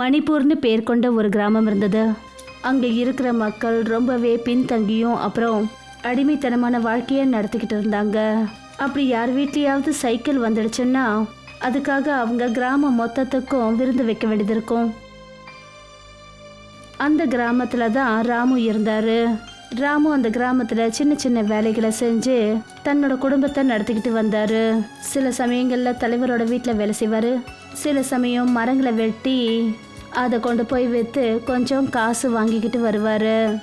மணிப்பூர்னு பேர் கொண்ட ஒரு கிராமம் இருந்தது. அங்கே இருக்கிற மக்கள் ரொம்பவே பின்தங்கியும் அப்புறம் அடிமைத்தனமான வாழ்க்கையை நடத்திக்கிட்டு இருந்தாங்க. அப்படி யார் வீட்லேயாவது சைக்கிள் வந்துடுச்சுன்னா அதுக்காக அவங்க கிராமம் மொத்தத்துக்கும் விருந்து வைக்க வேண்டியது இருக்கும். அந்த கிராமத்தில் தான் ராமு இருந்தார். ராமு அந்த கிராமத்தில் சின்ன சின்ன வேலைகளை செஞ்சு தன்னோட குடும்பத்தை நடத்திக்கிட்டு வந்தார். சில சமயங்களில் தலைவரோட வீட்டில் வேலை செய்வார். சில சமயம் மரங்களை வெட்டி அதை கொண்டு போய் விற்று கொஞ்சம் காசு வாங்கிக்கிட்டு வருவார்.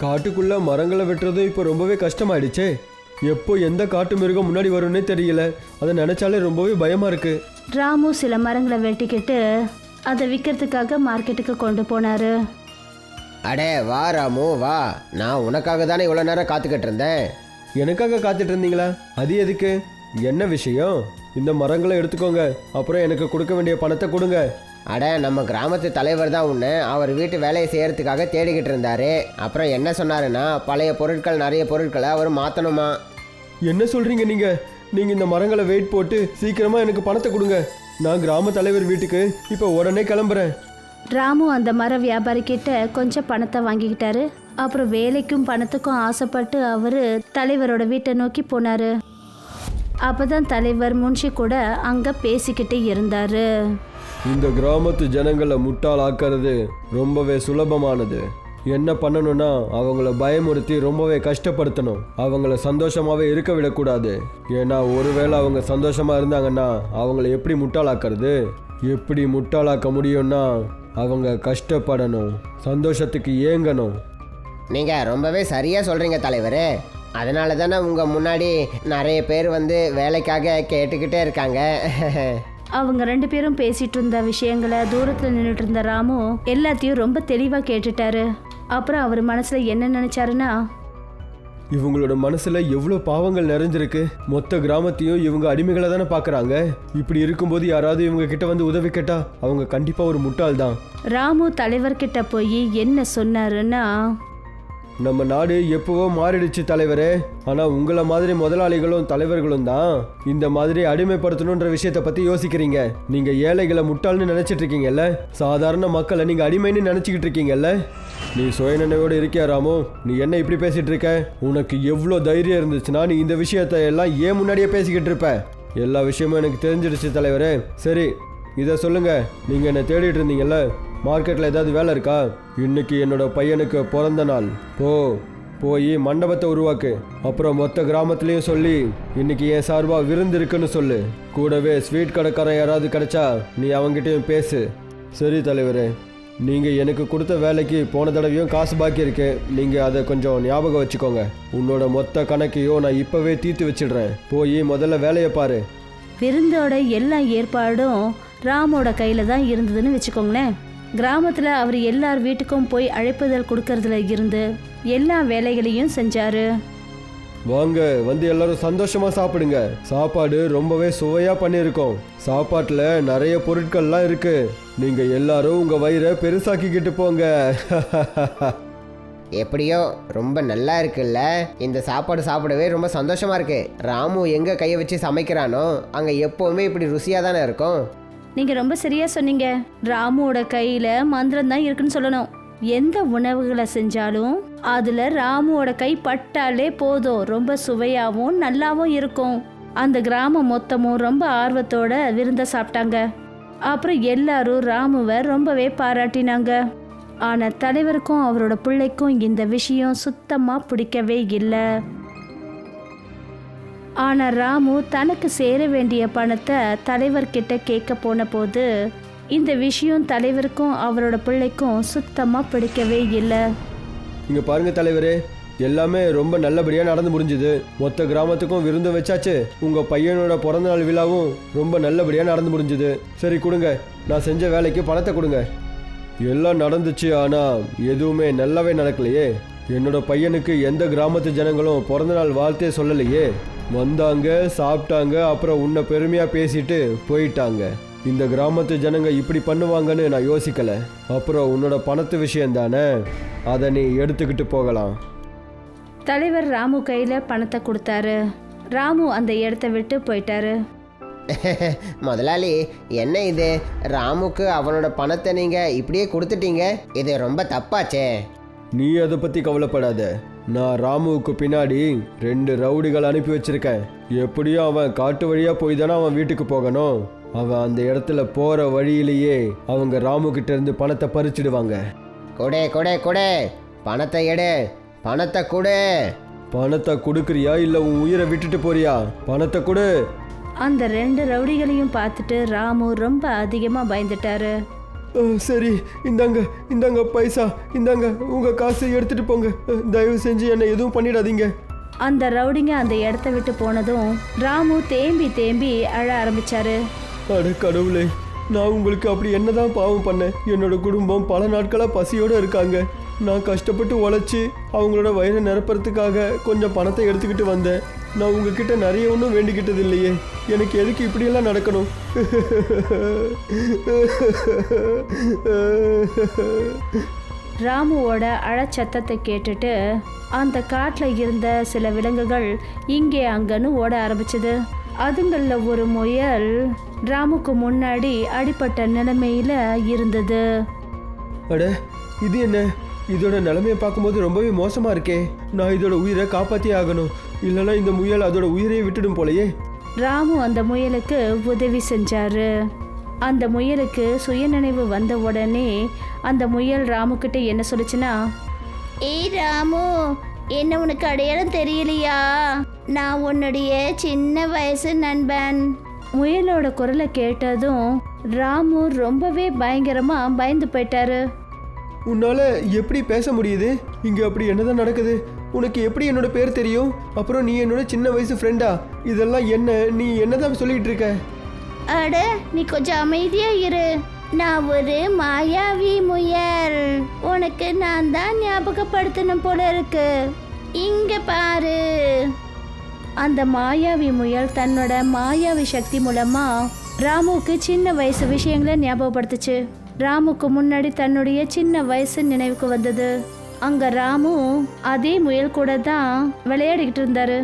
காட்டுக்குள்ள மரங்களை வெட்டுறது இப்போ ரொம்பவே கஷ்டமாயிடுச்சே. எப்போ எந்த காட்டு மிருகம் முன்னாடி வரும்னே தெரியல. அதை நினைச்சாலே ரொம்பவே பயமா இருக்கு. ராமு சில மரங்களை வெட்டிக்கிட்டு அதை விற்கிறதுக்காக மார்க்கெட்டுக்கு கொண்டு போனார். அடே வா ராமு வா. நான் உனக்காக தானே இவ்வளோ நேரம் காத்துக்கிட்டு இருந்தேன். எனக்காக காத்துட்டு இருந்தீங்களா? அது எதுக்கு? என்ன விஷயம்? இந்த மரங்களை எடுத்துக்கோங்க. அப்புறம் எனக்கு கொடுக்க வேண்டிய பணத்தை கொடுங்க. அட நம்ம கிராமத்து தலைவர் தான் உன்னை. அவர் வீட்டு வேலையை செய்யறதுக்காக தேடிக்கிட்டு இருந்தாரு. அப்புறம் என்ன சொன்னாருன்னா பழைய பொருட்கள் நிறைய பொருட்களை அவர் மாற்றணுமா என்ன சொல்றீங்க நீங்க? நீங்க இந்த மரங்களை வெயிட் போட்டு சீக்கிரமா எனக்கு பணத்தை கொடுங்க. நான் கிராம தலைவர் வீட்டுக்கு இப்போ உடனே கிளம்புறேன். ராமு அந்த மர வியாபாரி கிட்ட கொஞ்சம் பணத்தை வாங்கிக்கிட்டாரு. அப்புறம் வேலைக்கும் பணத்துக்கும் ஆசைப்பட்டு அவரு தலைவரோட வீட்டை நோக்கி போனாரு. அப்பதான் தலைவர் முன்ஷி கூட அங்க பேசிக்கிட்டு இருந்தாரு. இந்த கிராமத்து ஜனங்களை முட்டாளாக்குறது ரொம்பவே சுலபமானது. என்ன பண்ணணும்னா அவங்கள பயமுறுத்தி ரொம்பவே கஷ்டப்படுத்தணும். அவங்கள சந்தோஷமாகவே இருக்க விடக்கூடாது. ஏன்னா ஒருவேளை அவங்க சந்தோஷமாக இருந்தாங்கன்னா அவங்கள எப்படி முட்டாளாக்குறது? எப்படி முட்டாளாக்க முடியும்னா அவங்க கஷ்டப்படணும் சந்தோஷத்துக்கு ஏங்கணும். நீங்கள் ரொம்பவே சரியாக சொல்கிறீங்க தலைவரே. அதனால தானே உங்கள் முன்னாடி நிறைய பேர் வந்து வேலைக்காக கேட்டுக்கிட்டே இருக்காங்க. அவங்க ரெண்டு பேரும் பேசிட்டு இருந்த விஷயங்களை தூரத்துல நின்றுட்டு இருந்த ராமு எல்லாத்தையும் ரொம்ப தெளிவா கேட்டுட்டாரு. அப்புறம் அவர் மனசுல என்ன நினைச்சாருன்னா இவங்களோட மனசுல எவ்வளோ பாவங்கள் நிறைஞ்சிருக்கு. மொத்த கிராமத்தையும் இவங்க அடிமைகளை தானே பார்க்கறாங்க. இப்படி இருக்கும்போது யாராவது இவங்க கிட்ட வந்து உதவி கேட்டா அவங்க கண்டிப்பா ஒரு முட்டாள் தான் ராமு தலைவர்கிட்ட போய் என்ன சொன்னாருன்னா நம்ம நாடு எப்பவோ மாறிடுச்சு தலைவரே. ஆனால் உங்களை மாதிரி முதலாளிகளும் தலைவர்களும் தான் இந்த மாதிரி அடிமைப்படுத்தணுன்ற விஷயத்தை பற்றி யோசிக்கிறீங்க. நீங்கள் ஏழைகளை முட்டாள்னு நினைச்சிட்டு இருக்கீங்கல்ல? சாதாரண மக்களை நீங்கள் அடிமைன்னு நினச்சிக்கிட்டு இருக்கீங்கல்ல? நீ சுயநினைவோடு இருக்கியா ராமோ? நீ என்ன இப்படி பேசிகிட்டு இருக்க? உனக்கு எவ்வளோ தைரியம் இருந்துச்சுன்னா நீ இந்த விஷயத்தை எல்லாம் ஏன் முன்னாடியே பேசிக்கிட்டு இருப்ப? எல்லா விஷயமும் எனக்கு தெரிஞ்சிடுச்சு தலைவரே. சரி இதை சொல்லுங்கள் நீங்கள் என்னை தேடிட்டு இருந்தீங்கல்ல? மார்க்கெட்டில் ஏதாவது வேலை இருக்கா? இன்னைக்கு என்னோட பையனுக்கு பிறந்த நாள். போ போய் மண்டபத்தை உருவாக்கு. அப்புறம் மொத்த கிராமத்துலேயும் சொல்லி இன்னைக்கு என் சார்பாக விருந்து இருக்குன்னு சொல்லு. கூடவே ஸ்வீட் கடைக்காரன் யாராவது கிடைச்சா நீ அவங்ககிட்டயும் பேசு. சரி தலைவரே நீங்கள் எனக்கு கொடுத்த வேலைக்கு போன தடவையும் காசு பாக்கி இருக்கு. நீங்கள் அதை கொஞ்சம் ஞாபகம் வச்சுக்கோங்க. உன்னோட மொத்த கணக்கையும் நான் இப்போவே தீர்த்து வச்சிடுறேன். போய் முதல்ல வேலையை பாரு. விருந்தோட எல்லா ஏற்பாடும் ராமோட கையில் தான் இருந்ததுன்னு வச்சுக்கோங்களேன். கிராமத்துல அவர் எல்லார் வீட்டுக்கும் போய் அழைப்புதல் கொடுக்கறதுல இருந்து எல்லா வேலைகளையும் செஞ்சாரு. வாங்க வந்து எல்லாரும் சந்தோஷமா சாப்பிடுங்க. சாப்பாடு ரொம்பவே சுவையா பண்ணியிருக்கோம். சாப்பாட்டுல நிறைய பொருட்கள்லாம் இருக்கு. நீங்க எல்லாரும் உங்க வயிறை பெருசாக்கிக்கிட்டு போங்க. எப்படியோ ரொம்ப நல்லா இருக்குல்ல? இந்த சாப்பாடு சாப்பிடவே ரொம்ப சந்தோஷமா இருக்கு. ராமு எங்கே கையை வச்சு சமைக்கிறானோ அங்கே எப்போவுமே இப்படி ருசியாக தானே இருக்கும். நீங்க ரொம்ப சரியா சொன்னீங்க. ராமுவோட கையில மந்திரம் தான் இருக்குன்னு சொல்லணும். எந்த உணவுகளை செஞ்சாலும் அதுல ராமுவோட கை பட்டாலே போதும். ரொம்ப சுவையாவும் நல்லாவும் இருக்கும். அந்த கிராமம் மொத்தமும் ரொம்ப ஆர்வத்தோட விருந்த சாப்பிட்டாங்க. அப்புறம் எல்லாரும் ராமுவை ரொம்பவே பாராட்டினாங்க. ஆனா தலைவருக்கும் அவரோட பிள்ளைக்கும் இந்த விஷயம் சுத்தமா பிடிக்கவே இல்லை. ஆனால் ராமு தனக்கு சேர வேண்டிய பணத்தை தலைவர்கிட்ட கேட்க போன போது இந்த விஷயம் தலைவருக்கும் அவரோட பிள்ளைக்கும் சுத்தமாக பிடிக்கவே இல்லை. இங்கே பாருங்க தலைவரே எல்லாமே ரொம்ப நல்லபடியாக நடந்து முடிஞ்சுது. மொத்த கிராமத்துக்கும் விருந்து வச்சாச்சு. உங்கள் பையனோட பிறந்தநாள் விழாவும் ரொம்ப நல்லபடியாக நடந்து முடிஞ்சுது. சரி கொடுங்க. நான் செஞ்ச வேலைக்கு பணத்தை கொடுங்க. எல்லாம் நடந்துச்சு ஆனால் எதுவுமே நல்லாவே நடக்கலையே. என்னோட பையனுக்கு எந்த கிராமத்து ஜனங்களும் பிறந்தநாள் வாழ்த்தே சொல்லலையே. வந்தாங்க சாப்பிட்டாங்க அப்புறம் உன்னை பெருமையா பேசிட்டு போயிட்டாங்க. இந்த கிராமத்து ஜனங்க இப்படி பண்ணுவாங்கன்னு நான் யோசிக்கல. அப்புறம் உன்னோட பணத்து விஷயம் தானே? அதை நீ எடுத்துக்கிட்டு போகலாம். தலைவர் ராமு கையில பணத்தை கொடுத்தாரு. ராமு அந்த இடத்த விட்டு போயிட்டாரு. முதலாளி என்ன இது? ராமுக்கு அவனோட பணத்தை நீங்கள் இப்படியே கொடுத்துட்டீங்க? இது ரொம்ப தப்பாச்சே. நீ அதை பற்றி கவலைப்படாத. நான் ராமுவுக்கு பின்னாடி ரெண்டு ரவுடிகள் அனுப்பி வச்சிருக்கேன். எப்படியும் அவன் காட்டு வழியாக போய் தானே அவன் வீட்டுக்கு போகணும். அவன் அந்த இடத்துல போகிற வழியிலேயே அவங்க ராமு கிட்ட இருந்து பணத்தை பறிச்சிடுவாங்க. கொடே கொடே கொடே. பணத்தை எடு. பணத்தை கொடு. பணத்தை கொடுக்குறியா இல்லை உன் உயிரை விட்டுட்டு போறியா? பணத்தை கொடு. அந்த ரெண்டு ரவுடிகளையும் பார்த்துட்டு ராமு ரொம்ப அதிகமாக பயந்துட்டாரு. சரி இந்தாங்க இந்தாங்க பைசா இந்தாங்க உங்கள் காசை எடுத்துட்டு போங்க. தயவு செஞ்சு என்னை எதுவும் பண்ணிடாதீங்க. அந்த ரவுடிங்க அந்த இடத்த விட்டு போனதும் ராமு தேம்பி தேம்பி அழ ஆரம்பிச்சாரு. அட கடவுளே நான் உங்களுக்கு அப்படி என்னதான் பாவம் பண்ணேன்? என்னோட குடும்பம் பல நாட்களாக பசியோடு இருக்காங்க. நான் கஷ்டப்பட்டு உழைச்சி அவங்களோட வயிறை நிரப்புறதுக்காக கொஞ்சம் பணத்தை எடுத்துக்கிட்டு வந்தேன். நான் உங்ககிட்ட நிறைய ஒன்றும் வேண்டிக்கிட்டது இல்லையே. எனக்கு எதுக்கு இப்படியெல்லாம் நடக்கணும்? ராமுவோட அழச்சத்தத்தை கேட்டுட்டு அந்த காட்டில் இருந்த சில விலங்குகள் இங்கே அங்கன்னு ஓட ஆரம்பிச்சது. அதுங்களில் ஒரு முயல் ராமுக்கு முன்னாடி அடிப்பட்ட நிலைமையில இருந்தது. அட இது என்ன? இதோட நிலைமையை பார்க்கும்போது ரொம்பவே மோசமாக இருக்கே. நான் இதோட உயிரை காப்பாற்றியே ஆகணும். இல்லைன்னா இந்த முயல் அதோட உயிரையே விட்டுடும் போலயே. ராமு அந்த முயலுக்கு உதவி செஞ்சாரு. அந்த முயலுக்கு சுயநினைவு வந்த உடனே அந்த முயல் ராமுக்கிட்ட என்ன சொல்லுச்சுன்னா ஏய் ராமு என்ன உனக்கு அடையாளம் தெரியலையா? நான் உன்னுடைய சின்ன வயசு நண்பன். முயலோட குரலை கேட்டதும் ராமு ரொம்பவே பயங்கரமா பயந்து போயிட்டாரு. உன்னால எப்படி பேச முடியுது? இங்கே அப்படி என்னதான் நடக்குது? உனக்கு எப்படி என்னோட பேர் தெரியும்? அப்புறம் நீ என்னோட சின்ன வயசு ஃப்ரெண்டா இதெல்லாம் என்ன? நீ என்னதான் சொல்லிட்டு இருக்க? அட நீ கொஞ்சம் அமைதியா இரு. நான் ஒரு மாயாவி முயல். உனக்கு நான் தான் ஞாபகப்படுத்தணும் போல இருக்கு. இங்க பாரு. அந்த மாயாவி முயல் தன்னோட மாயாவி சக்தி மூலமா ராமுக்கு சின்ன வயசு விஷயங்களை ஞாபகப்படுத்துச்சு. ராமுக்கு முன்னாடி தன்னுடைய சின்ன வயசு நினைவுக்கு வந்தது. அங்க ராமு அதே முயல் கூட தான் விளையாடிக்கிட்டு இருந்தாரு.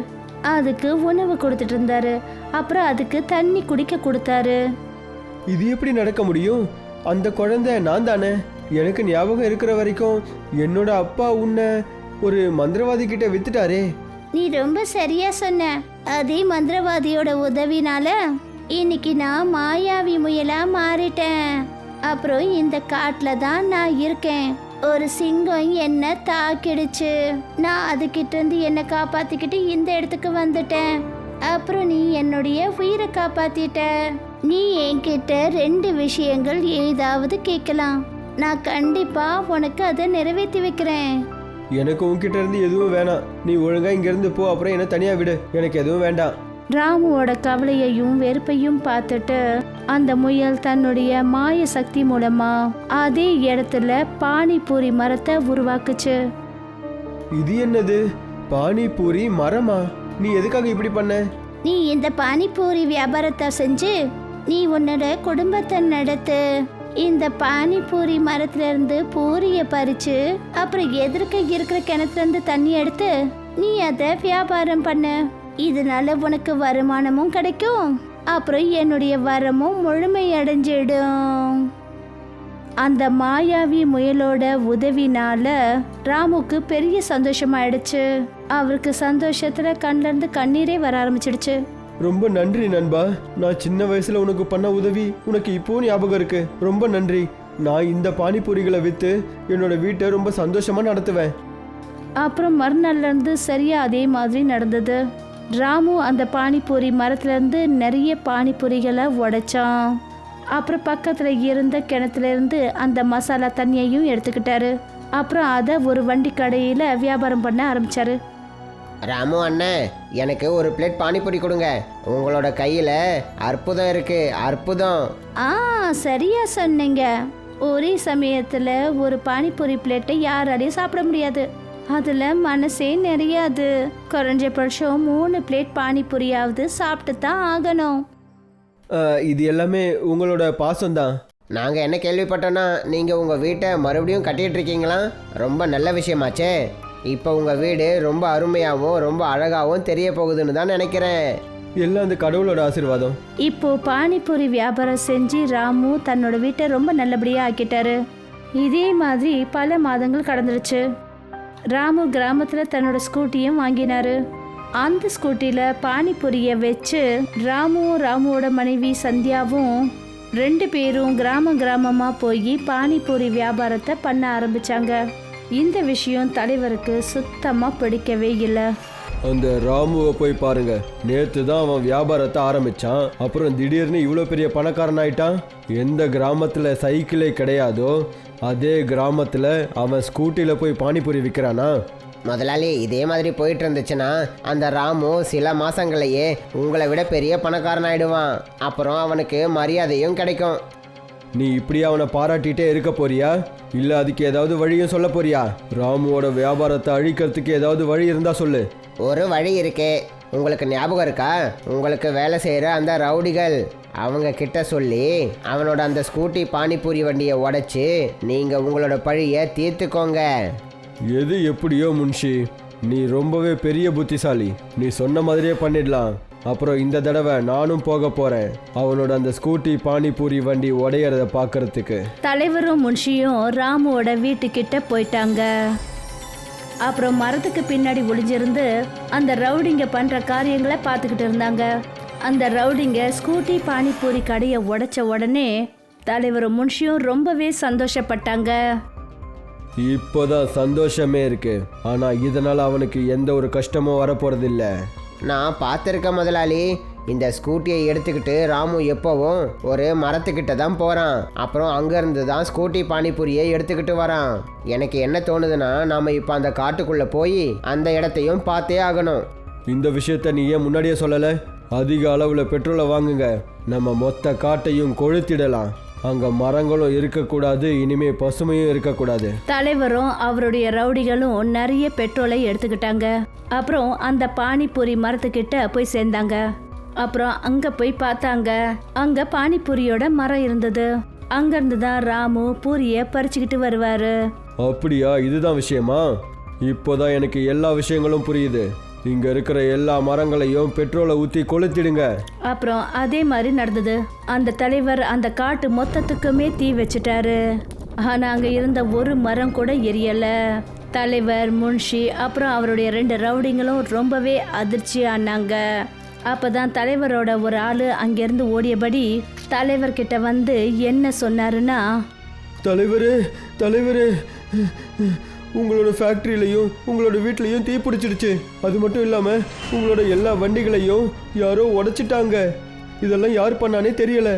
அதுக்கு உணவு கொடுத்துட்டு இருந்தாரு. அப்புறம் அதுக்கு தண்ணி குடிக்க கொடுத்தாரு. இது எப்படி நடக்க முடியும்? அந்த குழந்தை நான் தானே எனக்கு ஞாபகம் இருக்கிற வரைக்கும் என்னோட அப்பா உன்னை ஒரு மந்திரவாதி கிட்ட வித்துட்டாரே. நீ ரொம்ப சரியா சொன்ன. அதே மந்திரவாதியோட உதவினால இன்னைக்கு நான் மாயாவி முயலா மாறிட்டேன். அப்புறம் இந்த காட்டில் தான் நான் இருக்கேன். ஒரு சிங்கம் என்ன தாக்கிடுச்சு. நான் அதுகிட்ட இருந்து என்னை காப்பாத்திக்கிட்டு இந்த இடத்துக்கு வந்துட்டேன். அப்புறம் நீ என்னுடைய உயிரை காப்பாத்திட்ட. நீ என்கிட்ட ரெண்டு விஷயங்கள் ஏதாவது கேட்கலாம். நான் கண்டிப்பா உனக்கு அதை நிறைவேற்றி வைக்கிறேன். எனக்கு உன்கிட்ட இருந்து எதுவும் வேணாம். நீ ஒழுங்கா இங்க இருந்து போ அப்புறம் என்ன தனியா விடு. எனக்கு எதுவும் வேண்டாம். ராமுவோட கவலையையும் வெறுப்பையும் பார்த்துட்டு அந்த முயல் தன்னுடைய மாய சக்தி மூலமா அதே இடத்துல பானிபூரி மரத்தை உருவாக்குச்சு. இது என்னது? பானிபூரி மரமா? நீ எதுக்காக இப்படி பண்ண? நீ இந்த பானிபூரி வியாபாரத்தை செஞ்சு நீ உன்னோட குடும்பத்தை நடத்து. இந்த பானிபூரி மரத்துல இருந்து பூரிய பறிச்சு அப்புறம் எதிர்க்க இருக்கிற கிணத்துல இருந்து தண்ணி எடுத்து நீ அதை வியாபாரம் பண்ணு. இதனால உனக்கு வருமானமும் கிடைக்கும். அப்புறம் என்னுடைய வரமும் முழுமையடைஞ்சிடும். அந்த மாயாவி முயலோட உதவினால ராமுக்கு பெரிய சந்தோஷமாயிடுச்சு. அவருக்கு சந்தோஷத்துல கண்ணுல இருந்து கண்ணீரே வர ஆரம்பிச்சிடுச்சு. ரொம்ப நன்றி நண்பா. நான் சின்ன வயசுல உனக்கு பண்ண உதவி உனக்கு இப்போ ஞாபகம் இருக்கு. ரொம்ப நன்றி. நான் இந்த பானிபூரிகளை வித்து என்னோட வீட்டை ரொம்ப சந்தோஷமா நடத்துவேன். அப்புறம் மறுநாள்ல இருந்து சரியா அதே மாதிரி நடந்தது. ராமு அந்த பானிபூரி மரத்துல இருந்து நிறைய பானிபூரிகளை உடைச்சான். அப்புறம் பக்கத்துல இருந்த கிணத்துல இருந்து அந்த மசாலா தண்ணியையும் எடுத்துக்கிட்டாரு. அப்புறம் அதை ஒரு வண்டி கடையில வியாபாரம் பண்ண ஆரம்பிச்சாரு. ராமு அண்ணன் எனக்கு ஒரு பிளேட் பானிபூரி கொடுங்க. உங்களோட கையில் அற்புதம் இருக்கு அற்புதம். ஆ சரியா சொன்னீங்க. ஒரே சமயத்துல ஒரு பானிபூரி பிளேட்டை யாராலையும் சாப்பிட முடியாது. அதுல மனசே நிறையாது. குறைஞ்சபட்சம் மூணு பிளேட் பானிபூரியாவது சாப்பிட்டு தான் ஆகணும். அஹ், இது எல்லாமே உங்களோட பாசம்தான். நாங்கள் என்ன கேள்விப்பட்டோன்னா நீங்கள் உங்கள் வீட்டை மறுபடியும் கட்டிட்டு இருக்கீங்களா? ரொம்ப நல்ல விஷயமாச்சே. இப்போ உங்கள் வீடு ரொம்ப அருமையாகவும் ரொம்ப அழகாகவும் தெரிய போகுதுன்னு தான் நினைக்கிறேன். எல்லாம் அந்த கடவுளோட ஆசீர்வாதம். இப்போ பானிபூரி வியாபாரம் செஞ்சு ராமு தன்னோட வீட்டை ரொம்ப நல்லபடியா ஆக்கிட்டாரு. இதே மாதிரி பல மாதங்கள் கடந்துருச்சு. ராமு கிராமத்தில் தன்னோட ஸ்கூட்டியும் வாங்கினாரு. அந்த ஸ்கூட்டியில் பானிபூரியை வச்சு ராமுவும் ராமுவோட மனைவி சந்தியாவும் ரெண்டு பேரும் கிராமம் கிராமமாக போய் பானிபூரி வியாபாரத்தை பண்ண ஆரம்பித்தாங்க இந்த விஷயம் தலைவருக்கு சுத்தமாக பிடிக்கவே இல்லை. அந்த ராமுவை போய் பாருங்க. நேற்று தான் அவன் வியாபாரத்தை ஆரம்பிச்சான். அப்புறம் திடீர்னு இவ்வளோ பெரிய பணக்காரன் ஆயிட்டான் எந்த கிராமத்தில் சைக்கிளே கிடையாதோ அதே கிராமத்துல அவன் ஸ்கூட்டில போய் பானிபூரி விற்கிறானா முதலாளி இதே மாதிரி போயிட்டு இருந்துச்சுன்னா அந்த ராமு சில மாசங்களையே உங்களை விட பெரிய பணக்காரன் ஆயிடுவான் அப்புறம் அவனுக்கு மரியாதையும் கிடைக்கும். நீ இப்படியே அவனை பாராட்டிட்டே இருக்க போறியா? இல்ல அதுக்கு ஏதாவது வழியும் சொல்ல போறியா? ராமுவோட வியாபாரத்தை அழிக்கிறதுக்கு ஏதாவது வழி இருந்தா சொல்லு. ஒரு வழி இருக்கே. உங்களுக்கு ஞாபகம் இருக்கா? உங்களுக்கு வேலை செய்கிற அந்த ரவுடிகள் அவங்க கிட்ட சொல்லி அவனோட அந்த ஸ்கூட்டி பானிபூரி வண்டியை உடைச்சு நீங்கள் உங்களோட பழியை தீர்த்துக்கோங்க. எது எப்படியோ முன்ஷி நீ ரொம்பவே பெரிய புத்திசாலி. நீ சொன்ன மாதிரியே பண்ணிடலாம். அப்புறம் இந்த தடவை நானும் போக போறேன். அவனோட அந்த ஸ்கூட்டி பானிபூரி வண்டி உடையறத பார்க்கறதுக்கு தலைவரும் முன்ஷியும் ராமுவோட வீட்டுக்கிட்ட போயிட்டாங்க. அப்புறம் மரத்துக்கு பின்னாடி ஒளிஞ்சிருந்து அந்த ரவுடிங்க பண்ற காரியங்களை பார்த்துக்கிட்டு இருந்தாங்க. அந்த ரவுடிங்க ஸ்கூட்டி பானிபூரி கடையை உடைச்ச உடனே தலைவரும் முன்ஷியும் ரொம்பவே சந்தோஷப்பட்டாங்க. இப்போதான் சந்தோஷமே இருக்கு. ஆனா இதனால அவனுக்கு எந்த ஒரு கஷ்டமும் வரப்போறதில்ல. நான் பார்த்துருக்கேன் முதலாளி. இந்த ஸ்கூட்டியை எடுத்துக்கிட்டு ராமு எப்போவும் ஒரு மரத்துக்கிட்ட தான் போகிறான் அப்புறம் அங்கேருந்து தான் ஸ்கூட்டி பானிபூரியை எடுத்துக்கிட்டு வரான். எனக்கு என்ன தோணுதுன்னா நாம் இப்போ அந்த காட்டுக்குள்ளே போய் அந்த இடத்தையும் பார்த்தே ஆகணும். இந்த விஷயத்த நீ ஏன் முன்னாடியே சொல்லல? அதிக அளவுல பெட்ரோலை வாங்குங்க. நம்ம மொத்த காட்டையும் கொளுத்திடலாம். அங்க மரங்களும் இருக்கக்கூடாது இனிமே பசுமையும் இருக்கக்கூடாது. தலைவரும் அவருடைய ரவுடிகளும் நிறைய பெட்ரோலை எடுத்துக்கிட்டாங்க. அப்புறம் அந்த பானிபூரி மரத்துக்கிட்ட போய் சேர்ந்தாங்க. அப்புறம் அங்க போய் பார்த்தாங்க. அங்க பானிபூரியோட மரம் இருந்தது. அங்கிருந்து தான் ராமு பூரிய பறிச்சுக்கிட்டு வருவாரு. அப்படியா? இதுதான் விஷயமா? இப்போதான் எனக்கு எல்லா விஷயங்களும் புரியுது. இங்க இருக்கிற எல்லா மரங்களையும் பெட்ரோலை ஊத்தி கொளுத்திடுங்க. அப்புறம் அதே மாதிரி நடந்தது. அந்த தலைவர் அந்த காட்டு மொத்தத்துக்குமே தீ வச்சிட்டாரு. ஆனா அங்க இருந்த ஒரு மரம் கூட எரியல. தலைவர் முன்ஷி அப்புறம் அவருடைய ரெண்டு ரவுடிங்களும் ரொம்பவே அதிர்ச்சி ஆனாங்க அப்பதான் தலைவரோட ஒரு ஆளு அங்கிருந்து ஓடியபடி தலைவர்கிட்ட வந்து என்ன சொன்னாருன்னா தலைவரே தலைவரே உங்களோட ஃபேக்ட்ரியிலையும் உங்களோட வீட்லேயும் தீ பிடிச்சிடுச்சு. அது மட்டும் இல்லாமல் உங்களோட எல்லா வண்டிகளையும் யாரோ உடைச்சிட்டாங்க. இதெல்லாம் யார் பண்ணானே தெரியல.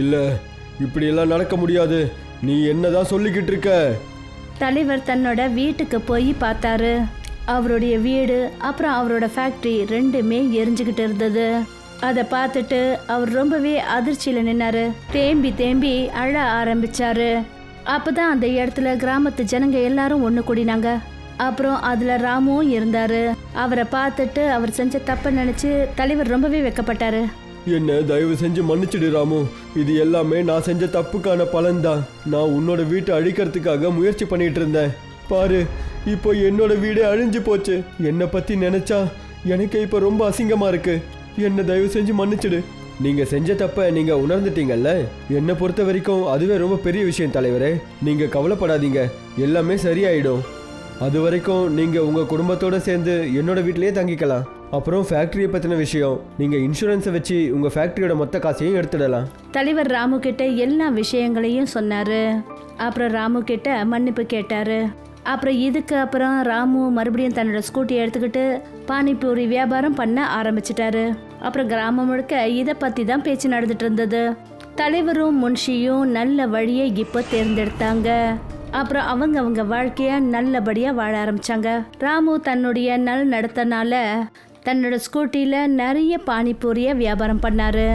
இல்லை இப்படியெல்லாம் நடக்க முடியாது. நீ என்னதான் சொல்லிக்கிட்டு இருக்க? தலைவர் தன்னோட வீட்டுக்கு போய் பார்த்தாரு. அவருடைய வீடு அப்புறம் அவரோட ஃபேக்ட்ரி ரெண்டுமே எரிஞ்சுக்கிட்டு இருந்தது. அதை பார்த்துட்டு அவர் ரொம்பவே அதிர்ச்சியில் நின்னாரு. தேம்பி தேம்பி அழ ஆரம்பிச்சாரு. அப்பதான் அந்த இடத்துல கிராமத்து ஜனங்க எல்லாரும் ஒன்று கூடினாங்க. அப்புறம் அதுல ராமுவும் இருந்தாரு. அவரை பார்த்துட்டு அவர் செஞ்ச தப்பை நினைச்சு தலைவர் ரொம்பவே வெக்கப்பட்டாரு. என்ன தயவு செஞ்சு மன்னிச்சிடு ராமு. இது எல்லாமே நான் செஞ்ச தப்புக்கான பலன்தான். நான் உன்னோட வீட்டை அழிக்கிறதுக்காக முயற்சி பண்ணிட்டு இருந்தேன். பாரு இப்போ என்னோட வீடே அழிஞ்சு போச்சு. என்னை பற்றி நினச்சா எனக்கு இப்போ ரொம்ப அசிங்கமாக இருக்கு. என்னை தயவு செஞ்சு மன்னிச்சிடு. நீங்கள் செஞ்ச தப்ப நீங்கள் உணர்ந்துட்டீங்கல்ல? என்னை பொறுத்த வரைக்கும் அதுவே ரொம்ப பெரிய விஷயம் தலைவரே. நீங்கள் கவலைப்படாதீங்க. எல்லாமே சரியாயிடும். அது வரைக்கும் நீங்கள் உங்கள் குடும்பத்தோடு சேர்ந்து என்னோட வீட்டிலேயே தங்கிக்கலாம். அப்புறம் ஃபேக்டரியை பற்றின விஷயம். நீங்கள் இன்சூரன்ஸை வச்சு உங்கள் ஃபேக்டரியோட மொத்த காசையும் எடுத்துடலாம். தலைவர் ராமு கிட்ட எல்லா விஷயங்களையும் சொன்னாரு. அப்புறம் ராமு கிட்ட மன்னிப்பு கேட்டாரு. அப்புறம் இதுக்கு அப்புறம் ராமு மறுபடியும் தன்னோட ஸ்கூட்டியை எடுத்துக்கிட்டு பானிபூரி வியாபாரம் பண்ண ஆரம்பிச்சிட்டாரு. அப்புறம் கிராமம் முழுக்க இதை பற்றி தான் பேச்சு நடந்துட்டு இருந்தது. தலைவரும் முன்ஷியும் நல்ல வழியை இப்போ தேர்ந்தெடுத்தாங்க. அப்புறம் அவங்க அவங்க வாழ்க்கைய நல்லபடியா வாழ ஆரம்பிச்சாங்க. ராமு தன்னுடைய நல் நடத்தனால தன்னோட ஸ்கூட்டியில் நிறைய பானிபூரிய வியாபாரம் பண்ணாரு.